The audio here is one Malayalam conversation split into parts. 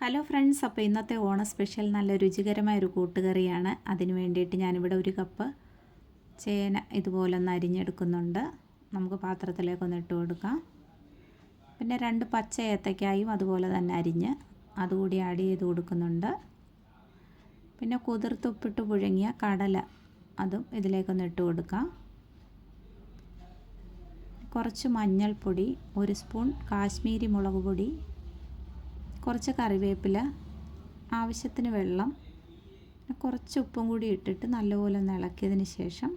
ഹലോ ഫ്രണ്ട്സ് അപ്പോൾ ഇന്നത്തെ ഓണ സ്പെഷ്യൽ നല്ല രുചികരമായ ഒരു കൂട്ടുകറിയാണ്. അതിന് വേണ്ടിയിട്ട് ഞാനിവിടെ ഒരു കപ്പ് ചേന ഇതുപോലെ ഒന്ന് അരിഞ്ഞെടുക്കുന്നുണ്ട്. നമുക്ക് പാത്രത്തിലേക്കൊന്ന് ഇട്ട് കൊടുക്കാം. പിന്നെ രണ്ട് പച്ച ഏത്തക്കായും അതുപോലെ തന്നെ അരിഞ്ഞ് അതുകൂടി ആഡ് ചെയ്ത് കൊടുക്കുന്നുണ്ട്. പിന്നെ കുതിർത്തുപ്പിട്ട് പുഴുങ്ങിയ കടല അതും ഇതിലേക്കൊന്ന് ഇട്ട് കൊടുക്കാം. കുറച്ച് മഞ്ഞൾപ്പൊടി ഒരു സ്പൂൺ കാശ്മീരി മുളക് പൊടി കുറച്ച് കറിവേപ്പില ആവശ്യത്തിന് വെള്ളം കുറച്ച് ഉപ്പും കൂടി ഇട്ടിട്ട് നല്ലപോലെ ഒന്ന് ഇളക്കിയതിന് ശേഷം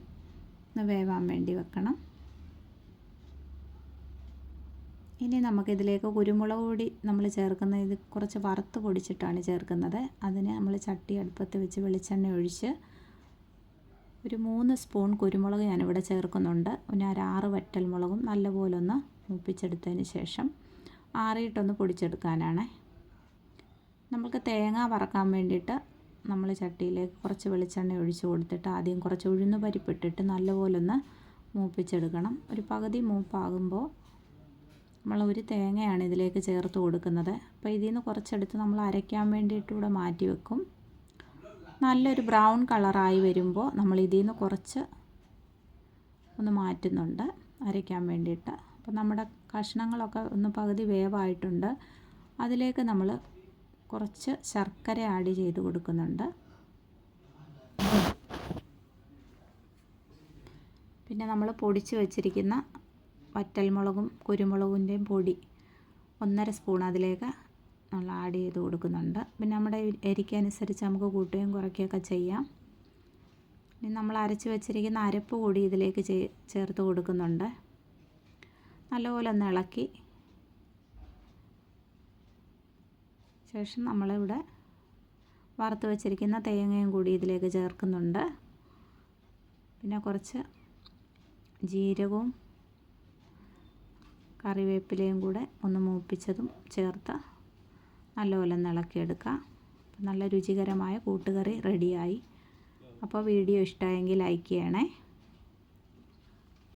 ഒന്ന് വേവാൻ വേണ്ടി വെക്കണം. ഇനി നമുക്കിതിലേക്ക് കുരുമുളക് പൊടി നമ്മൾ ചേർക്കുന്നത് ഇത് കുറച്ച് വറുത്ത് പൊടിച്ചിട്ടാണ് ചേർക്കുന്നത്. അതിന് നമ്മൾ ചട്ടി അടുപ്പത്ത് വെച്ച് വെളിച്ചെണ്ണ ഒഴിച്ച് ഒരു മൂന്ന് സ്പൂൺ കുരുമുളക് ഞാനിവിടെ ചേർക്കുന്നുണ്ട്. പിന്നെ ഒരു ആറ് വറ്റൽ മുളകും നല്ലപോലെ ഒന്ന് മൂപ്പിച്ചെടുത്തതിന് ശേഷം ആറിയിട്ടൊന്ന് പൊടിച്ചെടുക്കാനാണ്. നമുക്ക് തേങ്ങ വറക്കാൻ വേണ്ടിയിട്ട് നമ്മൾ ചട്ടിയിലേക്ക് കുറച്ച് വെളിച്ചെണ്ണ ഒഴിച്ച് കൊടുത്തിട്ട് ആദ്യം കുറച്ച് ഉഴുന്ന് പരിപ്പിട്ടിട്ട് നല്ലപോലെ ഒന്ന് മൂപ്പിച്ചെടുക്കണം. ഒരു പകുതി മൂപ്പാകുമ്പോൾ നമ്മൾ ഒരു തേങ്ങയാണ് ഇതിലേക്ക് ചേർത്ത് കൊടുക്കുന്നത്. അപ്പോൾ ഇതിൽ നിന്ന് കുറച്ചെടുത്ത് നമ്മൾ അരയ്ക്കാൻ വേണ്ടിയിട്ട് ഇവിടെ മാറ്റി വെക്കും. നല്ലൊരു ബ്രൗൺ കളറായി വരുമ്പോൾ നമ്മൾ ഇതിൽ നിന്ന് കുറച്ച് ഒന്ന് മാറ്റുന്നുണ്ട് അരയ്ക്കാൻ വേണ്ടിയിട്ട്. അപ്പോൾ നമ്മുടെ കഷ്ണങ്ങളൊക്കെ ഒന്ന് പകുതി വേവായിട്ടുണ്ട്. അതിലേക്ക് നമ്മൾ കുറച്ച് ശർക്കര ആഡ് ചെയ്ത് കൊടുക്കുന്നുണ്ട്. പിന്നെ നമ്മൾ പൊടിച്ച് വെച്ചിരിക്കുന്ന വറ്റൽമുളകും കുരുമുളകിന്റെയും പൊടി ഒന്നര സ്പൂൺ അതിലേക്ക് നമ്മൾ ആഡ് ചെയ്ത് കൊടുക്കുന്നുണ്ട്. പിന്നെ നമ്മുടെ എരിക്കനുസരിച്ച് നമുക്ക് കൂട്ടുകയും കുറയ്ക്കുകയൊക്കെ ചെയ്യാം. ഇനി നമ്മൾ അരച്ച് വെച്ചിരിക്കുന്ന അരപ്പ് കൂടി ഇതിലേക്ക് ചേർത്ത് കൊടുക്കുന്നുണ്ട്. നല്ലപോലെ ഒന്ന് ഇളക്കി ശേഷം നമ്മളിവിടെ വറുത്ത് വച്ചിരിക്കുന്ന തേങ്ങയും കൂടി ഇതിലേക്ക് ചേർക്കുന്നുണ്ട്. പിന്നെ കുറച്ച് ജീരകവും കറിവേപ്പിലയും കൂടെ ഒന്ന് മൂപ്പിച്ചതും ചേർത്ത് നല്ലപോലെ ഇളക്കിയെടുക്കുക നല്ല രുചികരമായ കൂട്ടുകറി റെഡിയായി. അപ്പോൾ വീഡിയോ ഇഷ്ടമായെങ്കിൽ ലൈക്ക് ചെയ്യണേ.